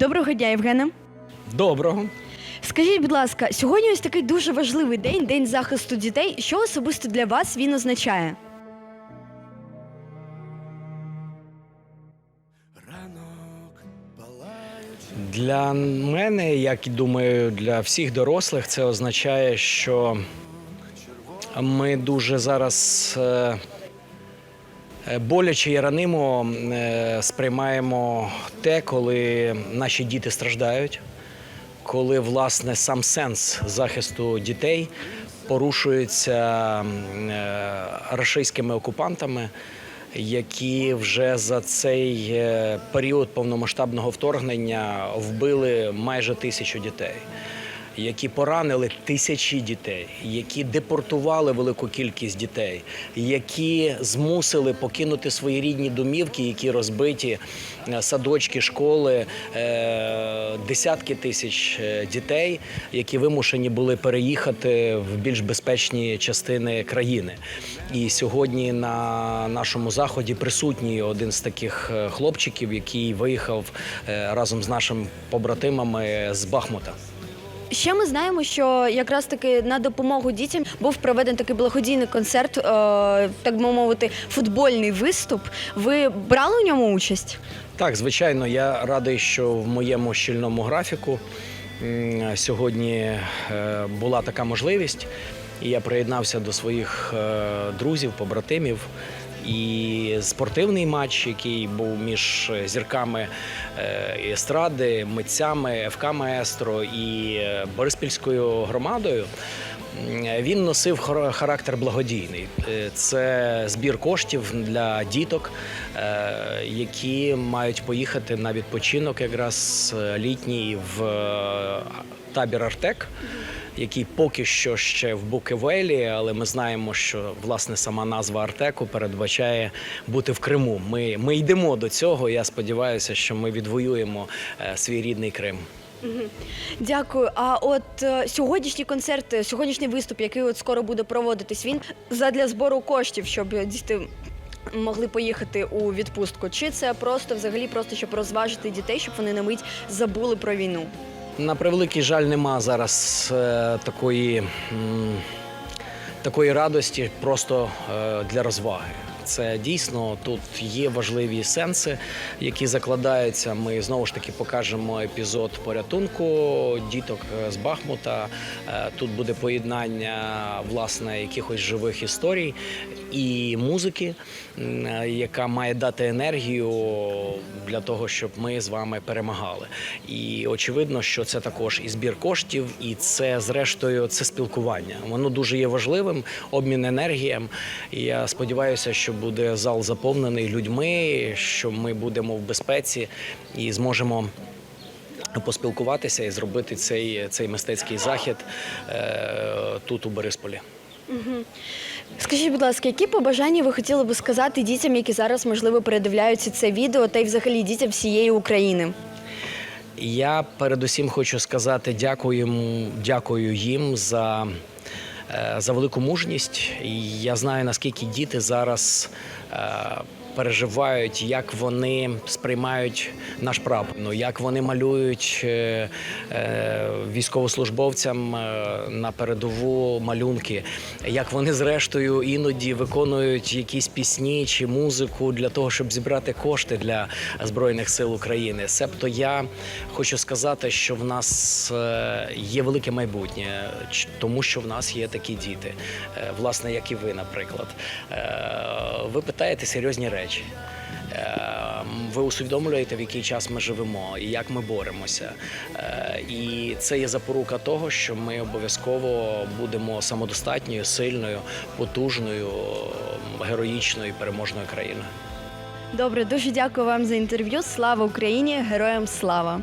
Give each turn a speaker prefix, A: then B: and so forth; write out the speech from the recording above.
A: Доброго дня, Євгене.
B: Доброго.
A: Скажіть, будь ласка, сьогодні ось такий дуже важливий день, день захисту дітей. Що особисто для вас він означає?
B: Для мене, як і думаю, для всіх дорослих, це означає, що ми дуже зараз е, боляче і ранимо е, сприймаємо те, коли наші діти страждають, коли власне сам сенс захисту дітей порушується е, рашистськими окупантами. Які вже за цей е, період повномасштабного вторгнення вбили майже тисячу дітей, які поранили тисячі дітей, які депортували велику кількість дітей, які змусили покинути свої рідні домівки, які розбиті е, садочки, школи, е, десятки тисяч е, дітей, які вимушені були переїхати в більш безпечні частини країни. І сьогодні на нашому заході присутній один з таких хлопчиків, який виїхав разом з нашими побратимами з Бахмута.
A: Ще ми знаємо, що якраз таки на допомогу дітям був проведений такий благодійний концерт, е, так би мовити, футбольний виступ. Ви брали у ньому участь?
B: Так, звичайно, я радий, що в моєму щільному графіку сьогодні е, була така можливість, і я приєднався до своїх е, друзів, побратимів. І спортивний матч, який був між зірками е, естради, митцями ФК Маестро і е, Бориспільською громадою. Він носив хар- характер благодійний. Е, Це збір коштів для діток, е, які мають поїхати на відпочинок якраз е, літній в е, табір Артек. Який поки що ще в Букевелі, але ми знаємо, що власне сама назва Артеку передбачає бути в Криму. Ми, ми йдемо до цього. Я сподіваюся, що ми відвоюємо е, свій рідний Крим.
A: Дякую. А от е, сьогоднішній концерт, е, сьогоднішній виступ, який от скоро буде проводитись, він задля збору коштів, щоб діти могли поїхати у відпустку. Чи це просто взагалі просто щоб розважити дітей, щоб вони на мить забули про війну?
B: На превеликий жаль, нема зараз е, такої, м, такої радості просто е, для розваги. Це дійсно тут є важливі сенси, які закладаються. Ми знову ж таки покажемо епізод порятунку діток е, з Бахмута. Е, Тут буде поєднання власне якихось живих історій і музики, яка має дати енергію для того, щоб ми з вами перемагали. І очевидно, що це також і збір коштів, і це, зрештою, це спілкування. Воно дуже є важливим, обмін енергіям. І я сподіваюся, що буде зал заповнений людьми, що ми будемо в безпеці і зможемо. Поспілкуватися і зробити цей, цей мистецький захід е, тут у Борисполі.
A: Скажіть, будь ласка, які побажання ви хотіли би сказати дітям, які зараз можливо передивляються це відео, та й взагалі дітям всієї України?
B: Я передусім хочу сказати дякую, дякую їм за, е, за велику мужність. Я знаю, наскільки діти зараз е, переживають, як вони сприймають наш прапор, ну, як вони малюють е, е, військовослужбовцям е, на передову малюнки, як вони зрештою іноді виконують якісь пісні чи музику для того, щоб зібрати кошти для Збройних сил України. Себто я хочу сказати, що в нас є велике майбутнє, тому що в нас є такі діти, власне, як і ви, наприклад. Ви питаєте серйозні речі. Е, Ви усвідомлюєте, в який час ми живемо і як ми боремося. Е, І це є запорука того, що ми обов'язково будемо самодостатньою, сильною, потужною, героїчною і переможною країною.
A: Добре, дуже дякую вам за інтерв'ю. Слава Україні! Героям слава!